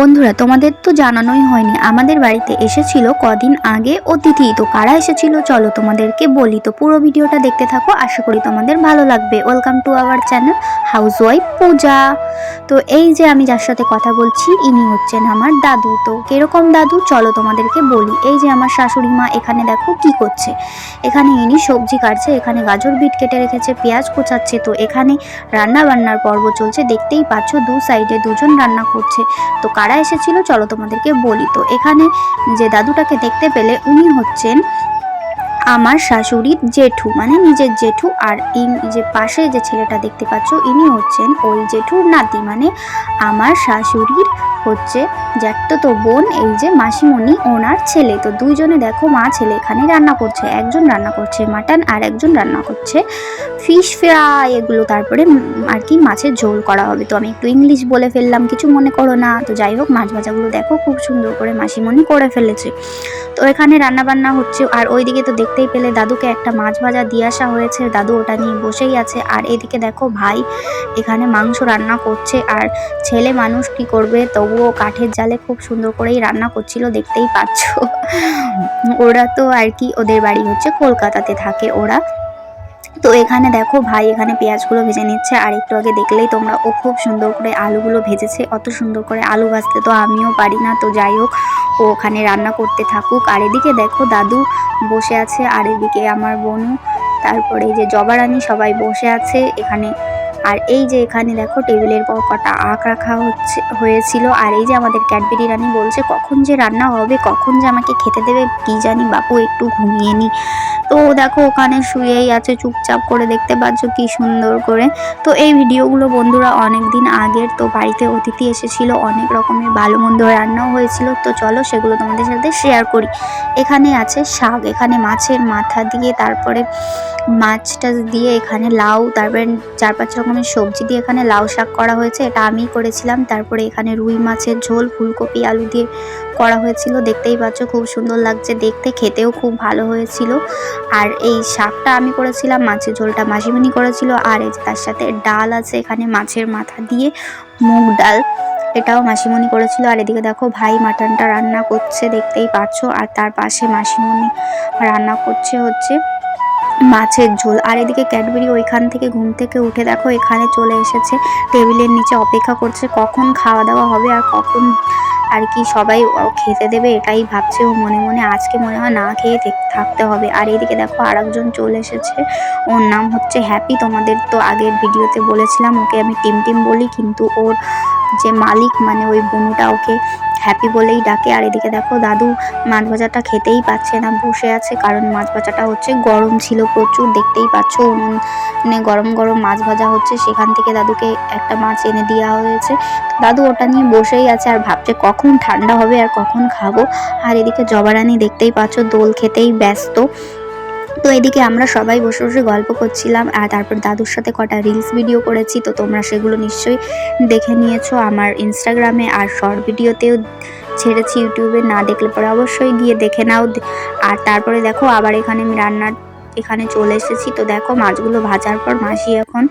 বন্ধুরা, তোমাদের তো জানানোই হয়নি, আমাদের বাড়িতে এসেছিল কদিন আগে অতিথি। তো কারা এসেছিল? চলো তোমাদেরকে বলি। তো পুরো ভিডিওটা দেখতে থাকো, আশা করি তোমাদের ভালো লাগবে। Welcome to our channel housewife Puja তো এই যে আমি যার সাথে কথা বলছি, ইনি হচ্ছেন আমার দাদু। তো কীরকম দাদু? চলো তোমাদেরকে বলি। এই যে আমার শাশুড়ি মা এখানে দেখো কি করছে। এখানে ইনি সবজি কাটছে, এখানে গাজর বিট কেটে রেখেছে, পেঁয়াজ কোচাচ্ছে। তো এখানে রান্না বান্নার পর্ব চলছে, দেখতেই পাচ্ছ দু সাইডে দুজন রান্না করছে। তো কারা এসেছিল, চলো তোমাদেরকে বলি। তো এখানে যে দাদুটাকে দেখতে পেলে উনি হচ্ছেন আমার শাশুড়ির জেঠু মানে নিজের জেঠু। আর ইন যে পাশে যে ছেলেটা দেখতে পাচ্ছ, ইনি হচ্ছেন ওই জেঠুর নাতি মানে আমার শাশুড়ির হচ্ছে জ্যাঠতো বোন, এই যে মাসিমণি, ওনার ছেলে। তো দুইজনে দেখো মা, ছেলে এখানে রান্না করছে। একজন রান্না করছে মাটন আর একজন রান্না করছে ফিশ ফ্রাই এগুলো। তারপরে আর কি মাছের ঝোল করা হবে। তো আমি একটু ইংলিশ বলে ফেললাম, কিছু মনে করো না। তো যাই হোক, মাছ ভাজাগুলো দেখো, খুব সুন্দর করে মাসিমণি করে ফেলেছে। তো এখানে রান্না বান্না হচ্ছে, আর ওইদিকে তো দেখতেই পেলে দাদুকে একটা মাছ ভাজা দিয়ে আসা হয়েছে। দাদু ওটা নিয়ে বসেই আছে। আর এদিকে দেখো ভাই এখানে মাংস রান্না করছে। আর ছেলে মানুষ কি করবে? তবুও কাঠের জালে খুব সুন্দর করেই রান্না করছিল, দেখতেই পাচ্ছ। ওরা তো আর কি, ওদের বাড়ি হচ্ছে কলকাতাতে থাকে ওরা। তো এখানে দেখো ভাই এখানে পেঁয়াজগুলো ভেজে নিচ্ছে, আর একটু আগে দেখলেই তোমরা, ও খুব সুন্দর করে আলুগুলো ভেজেছে, অত সুন্দর করে আলু ভাজতে তো আমিও পারি না, তো যাই হোক, ও ওখানে রান্না করতে থাকুক। আর এদিকে দেখো দাদু বসে আছে, আর এদিকে আমার বোনু, তারপরে যে জবারানি সবাই বসে আছে, এখানে আর এই যে এখানে দেখো টেবিলের পর কটা আখ রাখা হচ্ছে, হয়েছিল। আর এই যে আমাদের ক্যাডবেরি রানী বলছে, কখন যে রান্না হবে, কখন যে আমাকে খেতে দেবে, কি জানি বাপু, একটু ঘুমিয়ে নি। তো দেখো, ওখানে শুয়েই আছে, চুপচাপ করে দেখতে পাচ্ছ কি সুন্দর করে। তো এই ভিডিওগুলো বন্ধুরা অনেক দিন আগের, তো বাড়িতে অতিথি এসেছিল, অনেক রকমের ভালো মন্দ রান্নাও হয়েছিল। তো চলো সেগুলো তোমাদের সাথে শেয়ার করি। এখানে আছে শাক, এখানে মাছের মাথা দিয়ে, তারপরে মাছটা দিয়ে এখানে লাউ, তারপরে চার পাঁচ রকমের সবজি দিয়ে এখানে লাউ শাক করা হয়েছে, এটা আমিই করেছিলাম। তারপরে এখানে রুই মাছের ঝোল, ফুলকপি, আলু দিয়ে করা হয়েছিল। দেখতেই পাচ্ছ, খুব সুন্দর লাগছে। দেখতে খেতেও খুব ভালো হয়েছিল। আর এই শাকটা আমি করেছিলাম, মাছের ঝোলটা মাসিমণি করেছিল। আর এই তার সাথে ডাল আছে এখানে মাছের মাথা দিয়ে, মুগ ডাল, এটাও মাসিমণি করেছিল। আর এদিকে দেখো, ভাই মাটনটা রান্না করছে, দেখতেই পাচ্ছ। আর তার পাশে মাসিমণি রান্না করছে হচ্ছে মাছের ঝোল। আর এদিকে ক্যাডবেরি ওইখান থেকে ঘুম থেকে উঠে দেখো, এখানে চলে এসেছে। টেবিলের নিচে অপেক্ষা করছে, কখন খাওয়া দাওয়া হবে আর কখন আর কি সবাই খেতে দেবে এটাই ভাবছে ও মনে মনে। আজকে মনে হয় না খেয়ে থেক- থাকতে হবে। আর এইদিকে দেখো আর একজন চলে এসেছে। ওর নাম হচ্ছে হ্যাপি। তোমাদের তো আগের ভিডিওতে বলেছিলাম, ওকে আমি টিম টিম বলি, কিন্তু ওর যে মালিক মানে ওই বনুটা ওকে হ্যাপি বলেই ডাকে। আর এদিকে দেখো, দাদু মাছ ভাজাটা খেতেই পাচ্ছে না, বসে আছে। কারণ মাছ ভাজাটা হচ্ছে গরম ছিল প্রচুর, দেখতেই পাচ্ছ উনুনে গরম গরম মাছ ভাজা হচ্ছে। সেখান থেকে দাদুকে একটা মাছ এনে দেওয়া হয়েছে। দাদু ওটা নিয়ে বসেই আছে আর ভাবছে কখন ঠান্ডা হবে আর কখন খাব। আর এদিকে জবারানি দেখতেই পাচ্ছ, দোল খেতেই ব্যস্ত। তো এদিকে আমরা সবাই বসে বসে গল্প করছিলাম, আর তারপর দাদুর সাথে কটা রিলস ভিডিও করেছি, তো তোমরা সেগুলো নিশ্চয়ই দেখে নিয়েছো আমার ইনস্টাগ্রামে আর শর্ট ভিডিওতেও ছেড়েছি ইউটিউবে না দেখলে পরে অবশ্যই গিয়ে দেখে নাও। আর তারপরে দেখো, আবার এখানে আমি রান্নার, এখানে চলে এসেছি, তো দেখো মাছগুলো ভাজার পর মাসি এখন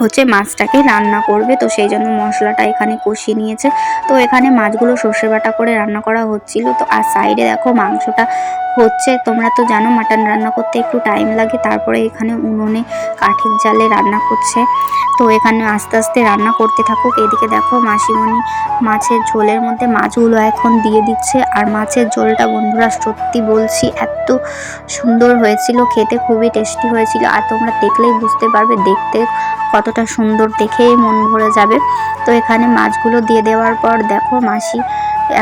হচ্ছে মাছটাকে রান্না করবে। তো সেই জন্য মশলাটা এখানে কষিয়ে নিয়েছে। তো এখানে মাছগুলো সর্ষে বাটা করে রান্না করা হচ্ছিল। তো আর সাইডে দেখো মাংসটা হচ্ছে। তোমরা তো জানো মাটন রান্না করতে একটু টাইম লাগে। তারপরে এখানে উনুনে কাঠের জালে রান্না করছে। তো এখানে আস্তে আস্তে রান্না করতে থাকুক। এদিকে দেখো মাসিমণি মাছের ঝোলের মধ্যে মাছগুলো এখন দিয়ে দিচ্ছে। আর মাছের ঝোলটা বন্ধুরা সত্যি বলছি, এত সুন্দর হয়েছিল। খেতে খুবই টেস্টি হয়েছিল। আর তোমরা দেখলেই বুঝতে পারবে, দেখতে কতটা সুন্দর দেখেই মন ভরে যাবে। তো এখানে মাছগুলো দিয়ে দেওয়ার পর দেখো মাসি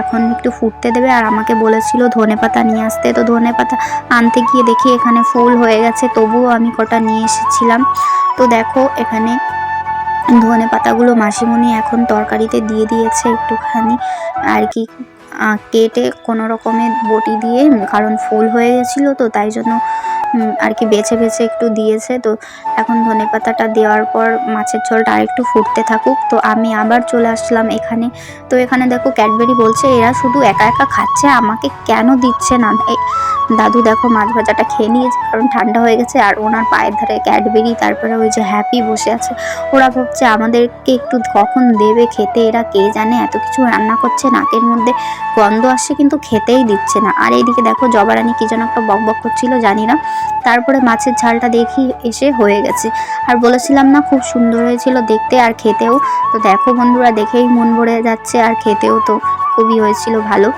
এখন একটু ফুটতে দেবে আর আমাকে বলেছিল ধনে পাতা নিয়ে আসতে। তো ধনে পাতা আনতে গিয়ে দেখি এখানে ফুল হয়ে গেছে, তবুও আমি কটা নিয়ে এসেছিলাম। তো দেখো এখানে ধনে পাতাগুলো মাসিমণি এখন তরকারিতে দিয়ে দিয়েছে একটুখানি। আর কি কেটে কোনো রকমের বটি দিয়ে, কারণ ফুল হয়ে গেছিল তো তাই জন্য আর কি বেছে বেছে একটু দিয়েছে। তো এখন ধনে পাতাটা দেওয়ার পর মাছের ঝোলটা আরেকটু ফুটতে থাকুক। তো আমি আবার চলে আসলাম এখানে। তো এখানে দেখো ক্যাডবেরি বলছে, এরা শুধু একা একা খাচ্ছে, আমাকে কেন দিচ্ছে না? দাদু দেখো মাছ ভাজাটা খেয়ে নিয়েছে, কারণ ঠান্ডা হয়ে গেছে, আর ওনার পায়ের ধারে ক্যাডবেরি, তারপরে ওই যে হ্যাপি বসে আছে। ওরা ভাবছে, আমাদেরকে একটু কখন দেবে খেতে? এরা কে জানে? এত কিছু রান্না করছে, নাকের মধ্যে গন্ধ আসছে, কিন্তু খেতেই দিচ্ছে না। আর এইদিকে দেখো জবারানি কি যেন একটা বক বক করছিল, জানি না। তারপরে মাছের ঝালটা দেখি এসে হয়ে গেছে। আর বলেছিলাম না, খুব সুন্দর হয়েছিল দেখতে আর খেতেও। তো দেখো বন্ধুরা, দেখেই মন ভরে যাচ্ছে আর খেতেও তো খুবই হয়েছিল ভালো।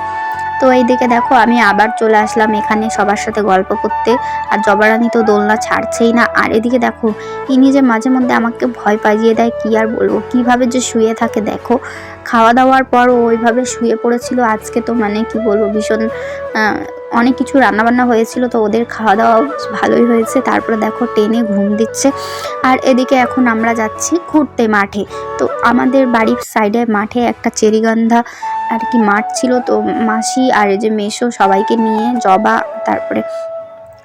তো এইদিকে দেখো, আমি আবার চলে আসলাম এখানে সবার সাথে গল্প করতে। আর জবারানি তো দোলনা ছাড়ছেই না। আর এদিকে দেখো, ইনি যে মাঝে মধ্যে আমাকে ভয় পাইয়ে দেয়, কি আর বলব? কীভাবে যে শুয়ে থাকে দেখো। খাওয়া দাওয়ার পর ওইভাবে শুয়ে পড়েছিল। আজকে তো মানে কি বলব, ভীষণ অনেক কিছু রান্নাবান্না হয়েছিল, তো ওদের খাওয়া দাওয়াও ভালোই হয়েছে। তারপরে দেখো টেনে ঘুম দিচ্ছে। আর এদিকে এখন আমরা যাচ্ছি ঘুরতে মাঠে। তো আমাদের বাড়ির সাইডে মাঠে একটা চেরিগন্ধা আর কি মাঠ ছিল। তো মাসি আর এই যে মেশো সবাইকে নিয়ে জবা, তারপরে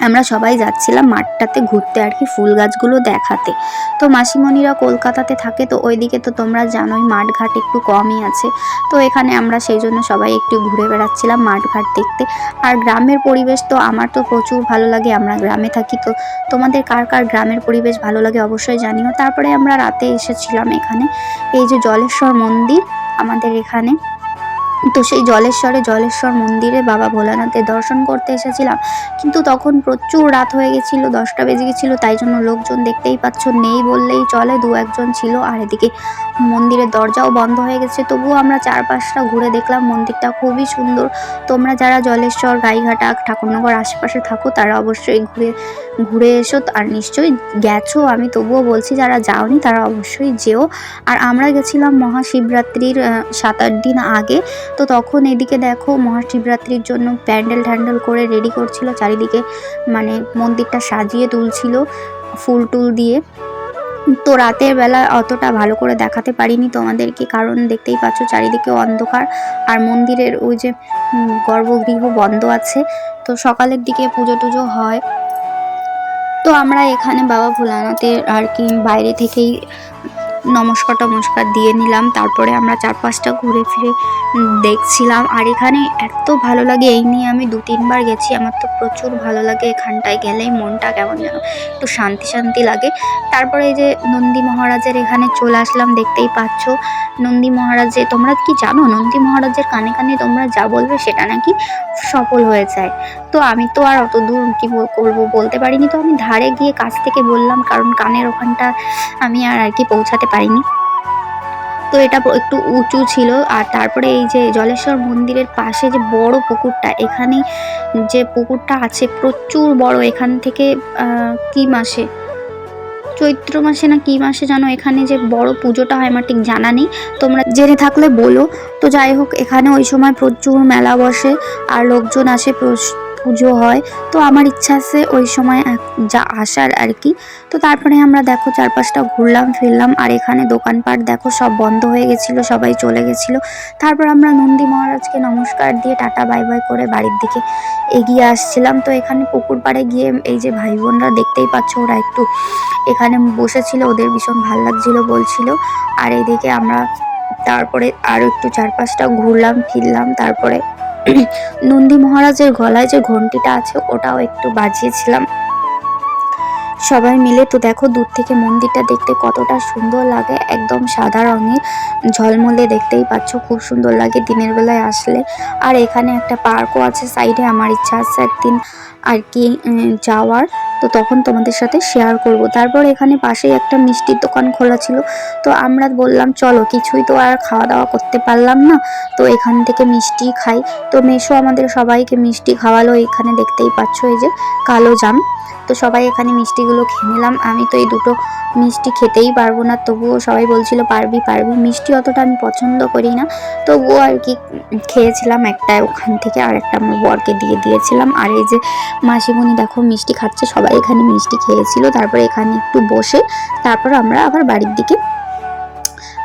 আমরা সবাই যাচ্ছিলাম মাঠটাতে ঘুরতে আর কি ফুল গাছগুলো দেখাতে। তো মাসিমণিরা কলকাতাতে থাকে, তো ওইদিকে তো তোমরা জানোই মাঠ ঘাট একটু কমই আছে। তো এখানে আমরা সেই জন্য সবাই একটু ঘুরে বেড়াচ্ছিলাম মাঠ ঘাট দেখতে। আর গ্রামের পরিবেশ তো আমার তো প্রচুর ভালো লাগে, আমরা গ্রামে থাকি তো। তোমাদের কার কার গ্রামের পরিবেশ ভালো লাগে অবশ্যই জানিও। তারপরে আমরা রাতে এসেছিলাম এখানে, এই যে জলেশ্বর মন্দির আমাদের এখানে। তো সেই জলেশ্বরে, জলেশ্বর মন্দিরে বাবা ভোলানাথের দর্শন করতে এসেছিলাম। কিন্তু তখন প্রচুর রাত হয়ে গেছিল, দশটা বেজে গেছিল, তাই জন্য লোকজন দেখতেই পাচ্ছ, নেই বললেই চলে, দু একজন ছিল। আর এদিকে মন্দিরের দরজাও বন্ধ হয়ে গেছে, তবুও আমরা চারপাশটা ঘুরে দেখলাম, মন্দিরটা খুবই সুন্দর। তোমরা যারা জলেশ্বর, গাইঘাটা, ঠাকুরনগর আশেপাশে থাকো, তারা অবশ্যই ঘুরে ঘুরে এসো। আর নিশ্চয়ই গেছো, আমি তবুও বলছি, যারা যাওনি, তারা অবশ্যই যেও। আর আমরা গেছিলাম মহাশিবরাত্রির সাত আট দিন আগে তো তখন এদিকে দেখো মহাশিবরাত্রির জন্য প্যান্ডেল ট্যান্ডেল করে রেডি করছিল, চারিদিকে মানে মন্দিরটা সাজিয়ে তুলছিল ফুল টুল দিয়ে। তো রাতের বেলা অতটা ভালো করে দেখাতে পারিনি তোমাদেরকে, কারণ দেখতেই পাচ্ছ চারিদিকে অন্ধকার আর মন্দিরের ওই যে গর্ভগৃহ বন্ধ আছে। তো সকালের দিকে পুজো টুজো হয়। তো আমরা এখানে বাবা ভোলানাথের আর কি বাইরে থেকেই নমস্কার টমস্কার দিয়ে নিলাম। তারপরে আমরা চার পাঁচটা ঘুরে ফিরে দেখছিলাম। আর এখানে এত ভালো লাগে, এই নিয়ে আমি দু তিনবার গেছি। আমার তো প্রচুর ভালো লাগে এখানটায় গেলেই মনটা কেমন যেন একটু শান্তি শান্তি লাগে। তারপরে এই যে নন্দী মহারাজের এখানে চলে আসলাম, দেখতেই পাচ্ছ। নন্দী মহারাজে, তোমরা কি জানো? নন্দী মহারাজের কানে কানে তোমরা যা বলবে সেটা নাকি সফল হয়ে যায় তো আমি তো আর অত দূর কি করব বলতে পারিনি। তো আমি ধারে গিয়ে কাছ থেকে বললাম, কারণ কানের ওখানটা আমি আর আর কি পৌঁছাতে পারিনি তো এটা একটু উঁচু ছিল। আর তারপরে এই যে জলেশ্বর মন্দিরের পাশে যে বড় পুকুরটা এখানে যে পুকুরটা আছে প্রচুর বড়। এখান থেকে কি মাসে? চৈত্র মাসে না কি মাসে জানো এখানে যে বড় পুজোটা হয় আমার ঠিক জানা নেই। তোমরা জেনে থাকলে বলো। তো যাই হোক, এখানে ওই সময় প্রচুর মেলা বসে, আর লোকজন আসে পুজো হয়। তো আমার ইচ্ছা আছে ওই সময় যা আসার আর কি। তো তারপরে আমরা দেখো চারপাশটা ঘুরলাম, ফিরলাম, আর এখানে দোকানপাট দেখো সব বন্ধ হয়ে গেছিল, সবাই চলে গেছিল। তারপর আমরা নন্দী মহারাজকে নমস্কার দিয়ে টাটা, বাই বাই করে বাড়ির দিকে এগিয়ে আসছিলাম। তো এখানে পুকুর পাড়ে গিয়ে এই যে ভাই বোনরা দেখতেই পাচ্ছ ওরা একটু এখানে বসেছিল, ওদের ভীষণ ভালো লাগছিল বলছিল। আর এইদিকে আমরা তারপরে আরও একটু চারপাশটা ঘুরলাম, ফিরলাম, তারপরে নন্দী মহারাজের গলায় যে ঘন্টিটা আছে, ওটাও একটু বাজিয়েছিলাম। সবাই মিলে তো দেখো দূর থেকে মন্দিরটা দেখতে কতটা সুন্দর লাগে, একদম সাদা রঙের ঝলমলে দেখতেই পাচ্ছ, খুব সুন্দর লাগে দিনের বেলায় আসলে। আর এখানে একটা পার্কও আছে, সাইডে আমার ইচ্ছা আছে একদিন আর কি যাওয়ার। তো তখন তোমাদের সাথে শেয়ার করব। তারপর এখানে পাশেই একটা মিষ্টির দোকান খোলা ছিল। তো আমরা বললাম, চলো, কিছুই তো আর খাওয়া দাওয়া করতে পারলাম না। তো এখান থেকে মিষ্টি খাই। তো মেশো আমাদের সবাইকে মিষ্টি খাওয়ালো। এখানে দেখতেই পাচ্ছ এই যে কালো জাম। তো সবাই এখানে মিষ্টিগুলো খেয়ে নিলাম। আমি তো এই দুটো মিষ্টি খেতেই পারব না। তবুও সবাই বলছিল, পারবি পারবি। মিষ্টি অতটা আমি পছন্দ করি না। তবুও আর কি খেয়েছিলাম একটা। ওখান থেকে আর একটা আমার বরকে দিয়ে দিয়েছিলাম। আর এই যে মাসিমণি দেখো, মিষ্টি খাচ্ছে, সবাই এখানে মিষ্টি খেয়েছিল, তারপরে এখানে একটু বসে তারপর আমরা আবার বাড়ির দিকে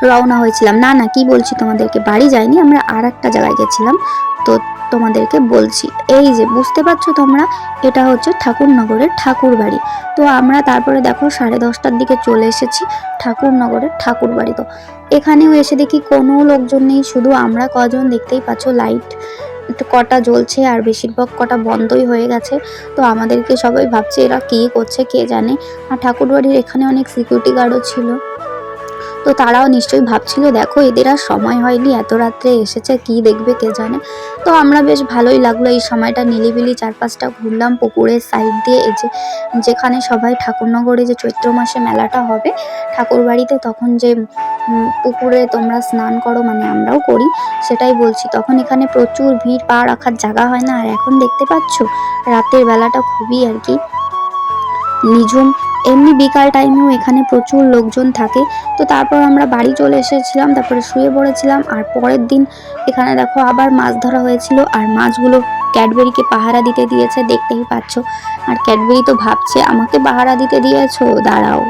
রওনা হয়েছিলাম। না না, কি বলছি তোমাদেরকে? বাড়ি যাইনি, আমরা আর একটা জায়গায় গেছিলাম। তো তোমাদেরকে বলছি, এই যে বুঝতে পারছ তোমরা, এটা হচ্ছে ঠাকুরনগরের ঠাকুর বাড়ি তো আমরা তারপরে দেখো সাড়ে দশটার দিকে চলে এসেছি ঠাকুরনগরের ঠাকুর বাড়ি তো এখানেও এসে দেখি কোনো লোকজন নেই, শুধু আমরা কজন দেখতেই পাচ্ছ, লাইট কটা জ্বলছে আর বেশিরভাগ কটা বন্ধই হয়ে গেছে। তো আমাদেরকে সবাই ভাবছে এরা কী করছে কে জানে। আর ঠাকুরবাড়ির এখানে অনেক সিকিউরিটি গার্ডও ছিল। তো তারাও নিশ্চয়ই ভাবছিল, দেখো, এদের আর সময় হয়নি, এত রাত্রে এসেছে, কি দেখবে কে জানে? তো আমরা বেশ ভালোই লাগল এই সময়টা, নিলিবিলি চারপাশটা ঘুরলাম, পুকুরের সাইড দিয়ে, এই যে যেখানে সবাই ঠাকুরনগরে যে চৈত্র মাসে মেলাটা হবে ঠাকুর বাড়িতে তখন যে পুকুরে তোমরা স্নান করো মানে আমরাও করি, সেটাই বলছি। তখন এখানে প্রচুর ভিড়, পা রাখার জায়গা হয় না, আর এখন দেখতে পাচ্ছ, রাতের বেলাটা খুবই আর কি নিঝুম। এমনি বিকাল টাইমেও এখানে প্রচুর লোকজন থাকে। তো তারপর আমরা বাড়ি চলে এসেছিলাম, তারপরে শুয়ে পড়েছিলাম। আর পরের দিন এখানে দেখো আবার মাছ ধরা হয়েছিল। আর মাছগুলো ক্যাডবেরিকে পাহারা দিতে দিয়েছে, দেখতেই পাচ্ছ। আর ক্যাডবেরি তো ভাবছে, আমাকে পাহারা দিতে দিয়েছ? দাঁড়াও।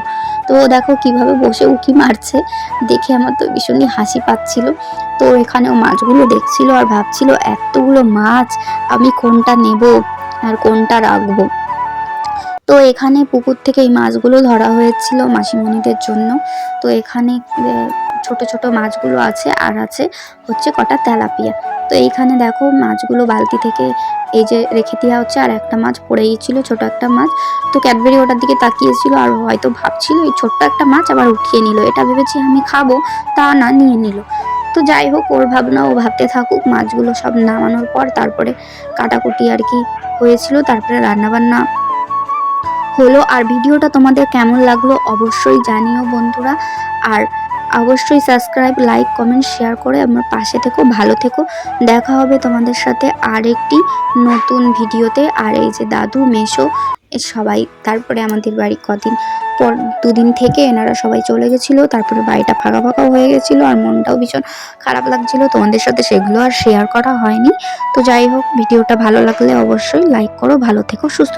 তো দেখো কীভাবে বসে উকি মারছে। দেখে আমার তো ভীষণই হাসি পাচ্ছিল। তো এখানেও মাছগুলো দেখছিল আর ভাবছিল, এতগুলো মাছ, আমি কোনটা নেব? আর কোনটা রাখব? তো এখানে পুকুর থেকে এই মাছগুলো ধরা হয়েছিল মাসিমণিদের জন্য। তো এখানে ছোট ছোট মাছগুলো আছে আর আছে হচ্ছে কটা তেলাপিয়া। তো এইখানে দেখো মাছগুলো বালতি থেকে এই যে রেখে দেওয়া হচ্ছে আর একটা মাছ পড়ে গিয়েছিল, ছোট একটা মাছ। তো ক্যাডবেরি ওটার দিকে তাকিয়েছিল আর হয়তো ভাবছিল এই ছোট্ট একটা মাছ আবার উঠিয়ে নিল। এটা ভেবেছি আমি খাব, তা না নিয়ে নিল। তো যাই হোক, ওর ভাবনা ও ভাবতে থাকুক, মাছগুলো সব নামানোর পর তারপরে কাটাকুটি আর কি হয়েছিল, তারপরে রান্নাবান্না হলো আর ভিডিওটা তোমাদের কেমন লাগল অবশ্যই জানিও বন্ধুরা। আর অবশ্যই সাবস্ক্রাইব লাইক কমেন্ট শেয়ার করে আমার পাশে থেকো, ভালো থেকো। দেখা হবে তোমাদের সাথে আর একটি নতুন ভিডিওতে। আর এই যে দাদু, মেশো সবাই, তারপরে আমাদের বাড়ি কদিন পর, দুদিন থেকে এনারা সবাই চলে গেছিল, তারপরে বাড়িটা ফাঁকা ফাঁকা হয়ে গেছিল আর মনটাও ভীষণ খারাপ লাগছিল। তোমাদের সাথে সেগুলো আর শেয়ার করা হয়নি। তো যাই হোক, ভিডিওটা ভালো লাগলে অবশ্যই লাইক করো, ভালো থেকো, সুস্থ